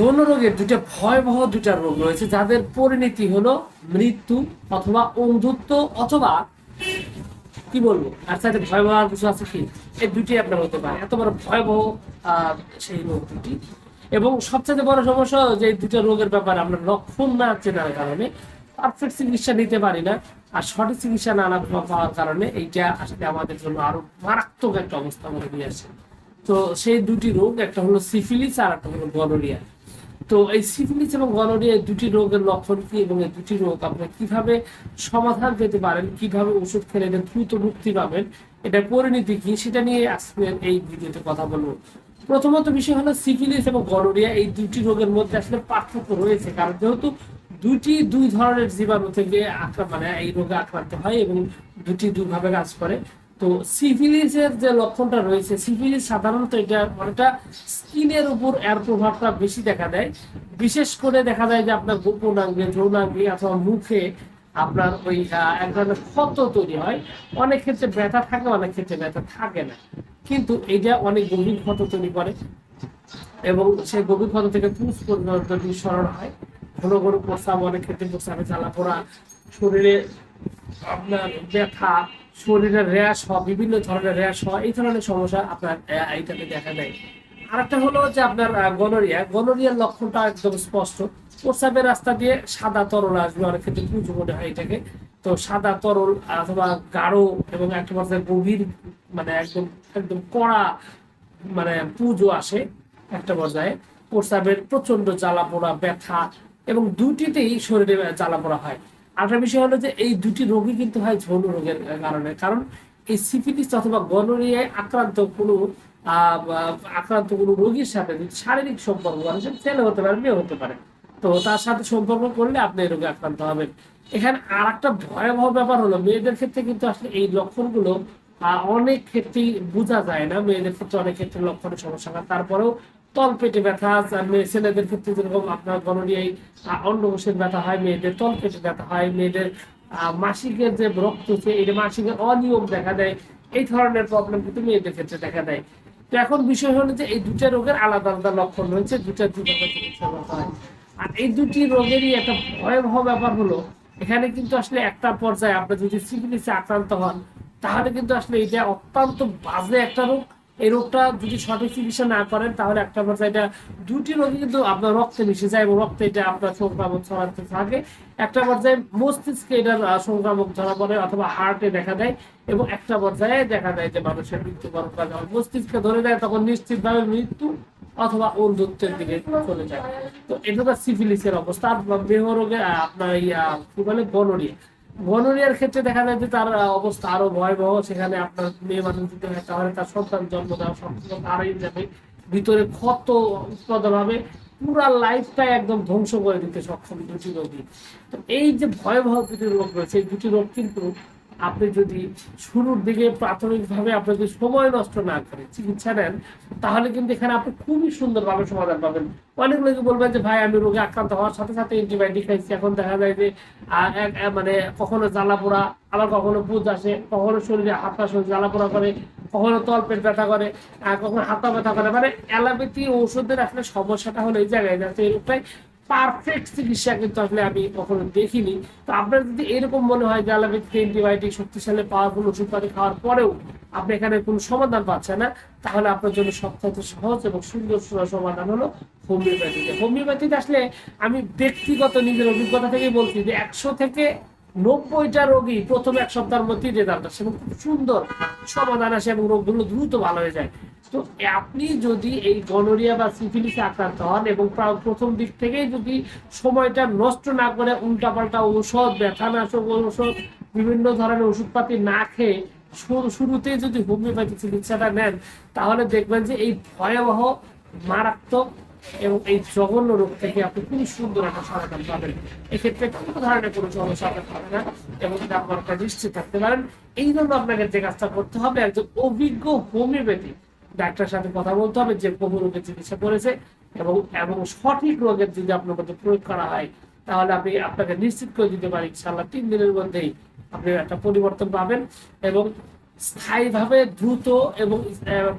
যৌন রোগের দুটা ভয়াবহ দুটা রোগ রয়েছে, যাদের পরিণতি হলো মৃত্যু অথবা অন্ধত্ব অথবা কি বলব, আর সাথে ভয়াবহ আর কিছু আছে কি? এই দুটি আপনার হতে পারে। এত বড় ভয়াবহ সেই রোগ দুটি এবং সবচেয়ে বড় সমস্যা যে দুটো রোগের ব্যাপারে আমরা লক্ষণ না চেনার কারণে পারফেক্ট চিকিৎসা নিতে পারি না। আর সঠিক চিকিৎসা না পাওয়ার কারণে এইটা আসলে আমাদের জন্য আরও মারাত্মক একটা অবস্থা আমাদের নিয়ে আসে। তো সেই দুটি রোগ, একটা হলো সিফিলিস আর একটা হলো গনোরিয়া। তো এই সিফিলিস এবং গনোরিয়া দুটি রোগের লক্ষণ কি এবং এই দুটি রোগ আপনি কীভাবে সমাধান পেতে পারেন, কীভাবে ওষুধ খেলে এটা দ্রুত মুক্তি পাবেন, এটা পরিণতি কি সেটা নিয়ে আজকের এই ভিডিওতে কথা বলব। প্রথমত বিষয় হলো সিফিলিস এবং গনোরিয়া এই দুটি রোগের মধ্যে আসলে পার্থক্য রয়েছে, কারণ যেহেতু দুটি, দুই ধরনের জীবাণু থেকে আক্রান্ত মানে এই রোগে আক্রান্ত হয় এবং দুটি দুভাবে কাজ করে। তো সিফিলিসের যে লক্ষণটা রয়েছে সিফিলিস সাধারণত এটা অনেকটা স্কিনের উপর এর প্রভাবটা বেশি দেখা দেয়। বিশেষ করে দেখা যায় যে আপনার গোপনাঙ্গে যৌনাঙ্গে অথবা মুখে আপনার ওই এক ধরনের ক্ষত তৈরি হয়। অনেক ক্ষেত্রে ব্যথা থাকে, অনেক ক্ষেত্রে ব্যথা থাকে না। কিন্তু এটা অনেক গভীর ক্ষত তৈরি করে এবং সেই গভীর ক্ষত থেকে পুষ পর্যন্ত নিঃসরণ হয়, ঘন ঘন প্রস্রাব অনেক ক্ষেত্রে প্রস্রাবে জ্বালা পোড়া, শরীরে আপনার ব্যথা শরীরের র্যাশ হওয়া, বিভিন্ন ধরনের র্যাশ হওয়া, এই ধরনের সমস্যা আপনার এইটাতে দেখা দেয়। আরেকটা হলো যে আপনার গনোরিয়া গনোরিয়ার লক্ষণটা একদম স্পষ্ট। প্রস্রাবের রাস্তা দিয়ে সাদা তরল আসবে, অনেক ক্ষেত্রে পুজো মনে হয় এটাকে। তো সাদা তরল অথবা গাঢ় এবং একটা পর্যায়ে গভীর মানে একদম একদম কড়া মানে পুজো আসে একটা পর্যায়ে। প্রস্রাবের প্রচণ্ড জ্বালা পোড়া ব্যথা এবং দুটিতেই শরীরে জ্বালা পোড়া হয়। আরেকটা বিষয় হলো যে এই দুটি রোগই কিন্তু হয় যৌন রোগের কারণে। কারণ এই সিফিলিস অথবা গনোরিয়ায় আক্রান্ত কোনো আক্রান্ত কোনো রোগীর সাথে শারীরিক সম্পর্ক সে ছেলে হতে পারে, মেয়ে হতে পারে। তো তার সাথে সম্পর্ক করলে আপনি এই রোগে আক্রান্ত হবেন। এখানে আর একটা ভয়াবহ ব্যাপার হলো, মেয়েদের ক্ষেত্রে কিন্তু আসলে এই লক্ষণগুলো অনেক ক্ষেত্রেই বোঝা যায় না। মেয়েদের ক্ষেত্রে অনেক ক্ষেত্রে লক্ষণের সমস্যা হয়। তারপরেও তল পেটে ব্যথা ছেলেদের ক্ষেত্রে যেরকম আপনার গণরিয়ায় অন্ডকোষের ব্যথা হয়, মেয়েদের তল পেটে ব্যথা হয়, মেয়েদের মাসিকের যে রক্ত এটা মাসিকের অনিয়ম দেখা দেয়, এই ধরনের প্রবলেম কিন্তু মেয়েদের ক্ষেত্রে দেখা দেয়। তো এখন বিষয় হলো যে এই দুটা রোগের আলাদা আলাদা লক্ষণ রয়েছে, দুটা দুভাবে চিকিৎসা হয়। আর এই দুটি রোগেরই একটা ভয়াবহ ব্যাপার হলো, এখানে কিন্তু আসলে একটা পর্যায়ে আপনি যদি সিফিলিসে আক্রান্ত হন, তাহলে কিন্তু আসলে এটা অত্যন্ত বাজে একটা রোগ। এই রোগটা যদি সঠিক চিকিৎসা না করেন তাহলে একটা পর্যায়ে এটা দুটি রোগই কিন্তু আপনার রক্তে মিশে যায় এবং রক্তে এটা আপনার সংক্রামক ছড়াতে থাকে। একটা পর্যায়ে মস্তিষ্কে এটার সংক্রামক ধরা পড়ে অথবা হার্টে দেখা দেয় এবং একটা পর্যায়ে দেখা যায় যে মানুষের মৃত্যুবরণ করা যখন মস্তিষ্কে ধরে দেয় তখন নিশ্চিতভাবে মৃত্যু অথবা অন্ধত্বের দিকে চলে যায়। তো এটা তো সিফিলিসের অবস্থা। আর দেহ রোগে আপনার আহ, কি বলে গনোরিয়া গনোরিয়ার ক্ষেত্রে দেখা যায় যে তার অবস্থা আরও ভয়াবহ। সেখানে আপনার মেয়ে মানুষ যদি হয় তাহলে তার সন্তান জন্ম দেওয়া সম্পূর্ণ তারাই যাবে। ভিতরে ক্ষত উৎপাদন হবে। পুরা লাইফটাই একদম ধ্বংস করে দিতে সক্ষম দুটি রোগী। তো এই যে ভয়াবহ দুটি রোগ রয়েছে, এই দুটি রোগ কিন্তু আপনি যদি শুরুর দিকে প্রাথমিকভাবে আপনি যদি সময় নষ্ট না করে চিকিৎসা নেন, তাহলে কিন্তু এখানে আপনি খুবই সুন্দরভাবে সমাধান পাবেন। অনেক লোকে বলবেন যে, ভাই, আমি রোগে আক্রান্ত হওয়ার সাথে সাথে অ্যান্টিবায়োটিক খাইছি। এখন দেখা যায় যে মানে কখনো জ্বালা পোড়া, আবার কখনো বুঝ আসে, কখনো শরীরে হাত শরীর জ্বালা পোড়া করে, কখনো তল পেট ব্যথা করে আর কখনো হাত পা ব্যথা করে। মানে অ্যালোপ্যাথি ওষুধের আসলে সমস্যাটা হলো এই জায়গায়, যাতে রোগটাই পারফেক্ট চিকিৎসা কিন্তু আসলে আমি কখনো দেখিনি। তো আপনার যদি এরকম মনে হয় যে অ্যালোপ্যাথি অ্যান্টিবায়োটিক শক্তিশালী পাওয়ারফুল ওষুধপাতি খাওয়ার পরেও আপনি এখানে কোনো সমাধান পাচ্ছেন না, তাহলে আপনার জন্য সবথেকে সহজ এবং সুন্দর সুন্দর সমাধান হলো হোমিওপ্যাথিতে হোমিওপ্যাথিতে আসলে আমি ব্যক্তিগত নিজের অভিজ্ঞতা থেকেই বলছি যে একশো থেকে নব্বইটা রোগী প্রথম এক সপ্তাহের মধ্যেই রেজাল্ট আসে এবং খুব সুন্দর সমাধান আসে এবং রোগগুলো দ্রুত ভালো হয়ে যায়। তো আপনি যদি এই গনোরিয়া বা সিফিলিসে আক্রান্ত হন এবং প্রথম দিক থেকেই যদি সময়টা নষ্ট না করে উল্টাপাল্টা ঔষধ, ব্যথানাশক ঔষধ, বিভিন্ন ধরনের ওষুধপাতি না খেয়ে শুরু- শুরুতেই যদি হোমিওপ্যাথি চিকিৎসাটা নেন, তাহলে দেখবেন যে এই ভয়াবহ, মারাত্মক এবং এই জঘন্য রোগ থেকে আপনি খুবই সুন্দর একটা সমাধান পাবেন। এক্ষেত্রে কোনো ধরনের কোনো সমস্যা আপনার হবে না এবং আপনার নিশ্চিত থাকতে পারেন। এই জন্য আপনাকে যে কাজটা করতে হবে, একজন অভিজ্ঞ হোমিওপ্যাথি ডাক্তারের সাথে কথা বলতে হবে যে বহু রোগের চিকিৎসা করেছে এবং এবং সঠিক রোগের যদি আপনার মধ্যে প্রয়োগ করা হয়, তাহলে আমি আপনাকে নিশ্চিত করে দিতে পারি ইনশাল্লাহ তিন দিনের মধ্যেই আপনি একটা পরিবর্তন পাবেন এবং স্থায়ীভাবে দ্রুত এবং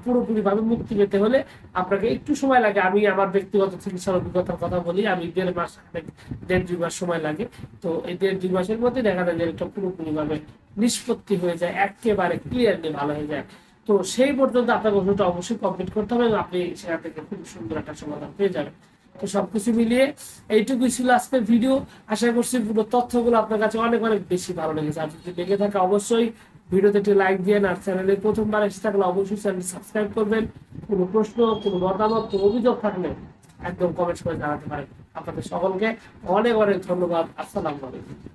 পুরোপুরিভাবে মুক্তি পেতে হলে আপনাকে একটু সময় লাগে। আমি আমার ব্যক্তিগত চিকিৎসার অভিজ্ঞতার কথা বলি, আমি দেড় মাস দেড় দুই মাস সময় লাগে। তো এই দেড় দুই মাসের মধ্যে দেখা যায় যে এটা পুরোপুরিভাবে নিষ্পত্তি হয়ে যায়, একেবারে ক্লিয়ারলি ভালো হয়ে যায়। তো সেই পর্যন্ত আপনার ওষুধটা অবশ্যই কমপ্লিট করতে হবে আপনি সেখান থেকে খুব সুন্দর একটা সমাধান পেয়ে যাবেন। তো সবকিছু মিলিয়ে এইটুকুই ছিল আজকের ভিডিও আশা করছি পুরো তথ্যগুলো আপনার কাছে অনেক অনেক বেশি ভালো লেগেছে। আর যদি লেগে থাকে অবশ্যই ভিডিওতে একটি লাইক দিয়ে আর চ্যানেলে প্রথমবার এসে থাকলে অবশ্যই চ্যানেল সাবস্ক্রাইব করবেন। কোনো প্রশ্ন, কোনো মতামত, কোনো অভিযোগ থাকলে একদম কমেন্ট করে জানাতে পারেন। আপনাদের সকলকে অনেক অনেক ধন্যবাদ। আসসালামু আলাইকুম।